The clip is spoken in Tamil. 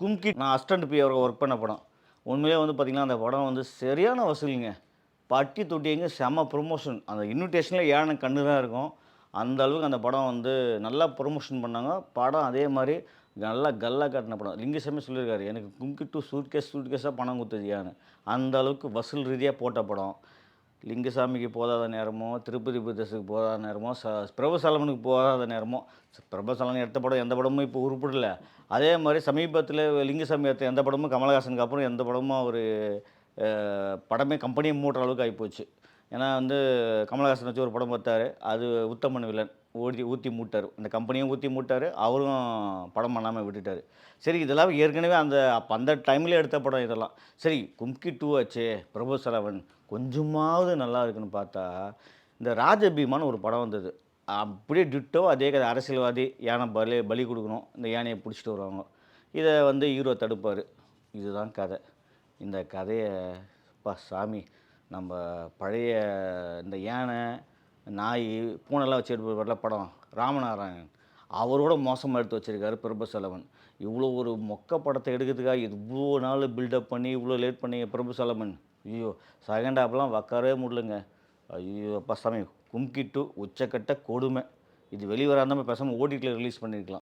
கும்கி நான் அஸ்டன்ட் பி அவர்கள் ஒர்க் பண்ண படம். உண்மையிலே வந்து பார்த்திங்கன்னா அந்த படம் வந்து சரியான வசூலிங்க. பட்டி தொட்டிங்க செம ப்ரொமோஷன் அந்த இன்விடேஷனில் யானை கண்ணு தான் இருக்கும். அந்த அளவுக்கு அந்த படம் வந்து நல்லா ப்ரொமோஷன் பண்ணாங்க. படம் அதே மாதிரி நல்லா கல்லா காட்டின படம். லிங்கசாமி சொல்லியிருக்காரு எனக்கு கும்கி டூ சூட்கேஸ் சூட்கேஸாக பணம் கொடுத்தது ஏன்னு அந்த அளவுக்கு வசூல் ரீதியாக போட்ட படம். லிங்கசாமிக்கு போதாத நேரமோ திருப்பதி பிரதேசத்துக்கு போதாத நேரமோ ச பிரபுசலமனுக்கு போதாத நேரமோ பிரபசலன் எடுத்த படம் எந்த படமும் இப்போ உருப்படல. அதே மாதிரி சமீபத்தில் லிங்கசாமி எடுத்த எந்த படமும் கமலஹாசனுக்கு அப்புறம் எந்த படமும் அவர் படமே கம்பெனியை மூட்டுற அளவுக்கு ஆகிப்போச்சு ஏன்னா வந்து கமலஹாசன் வச்சு ஒரு படம் பார்த்தாரு. அது உத்தமன் வில்லன் ஊற்றி ஊற்றி மூட்டார். அந்த கம்பெனியும் ஊற்றி மூட்டார் அவரும் படம் பண்ணாமல் விட்டுட்டார். சரி இதெல்லாம் ஏற்கனவே அந்த அப்போ அந்த டைமில் எடுத்த படம் இதெல்லாம். சரி கும்கி டூ ஆச்சே பிரபு சரவன் கொஞ்சமாவது நல்லா இருக்குன்னு பார்த்தா இந்த ராஜபீமான்னு ஒரு படம் வந்தது. அப்படியே டிட்டோ அதே கதை. அரசியல்வாதி யானை பலி பலி கொடுக்கணும். இந்த யானையை பிடிச்சிட்டு வருவாங்க. இதை வந்து ஹீரோ தடுப்பார். இதுதான் கதை. இந்த கதையை பா சாமி நம்ம பழைய இந்த யானை நாய் பூனைலாம் வச்சு எடுப்பு வரல படம் ராமநாராயணன் அவரோட மோசமாக எடுத்து வச்சுருக்காரு பிரபுசலவன். இவ்வளோ ஒரு மொக்க படத்தை எடுக்கிறதுக்காக இவ்வளோ நாள் பில்டப் பண்ணி இவ்வளோ லேட் பண்ணி பிரபுசலமன் ஐயோ செகண்ட் ஹாப்லாம் உக்காரவே முடியலங்க. ஐயோ அப்பா சாமி கும்கிட்டு உச்சக்கட்ட கொடுமை. இது வெளிவராமல் பேசாமல் ஓடிட்டில் ரிலீஸ் பண்ணியிருக்கலாம்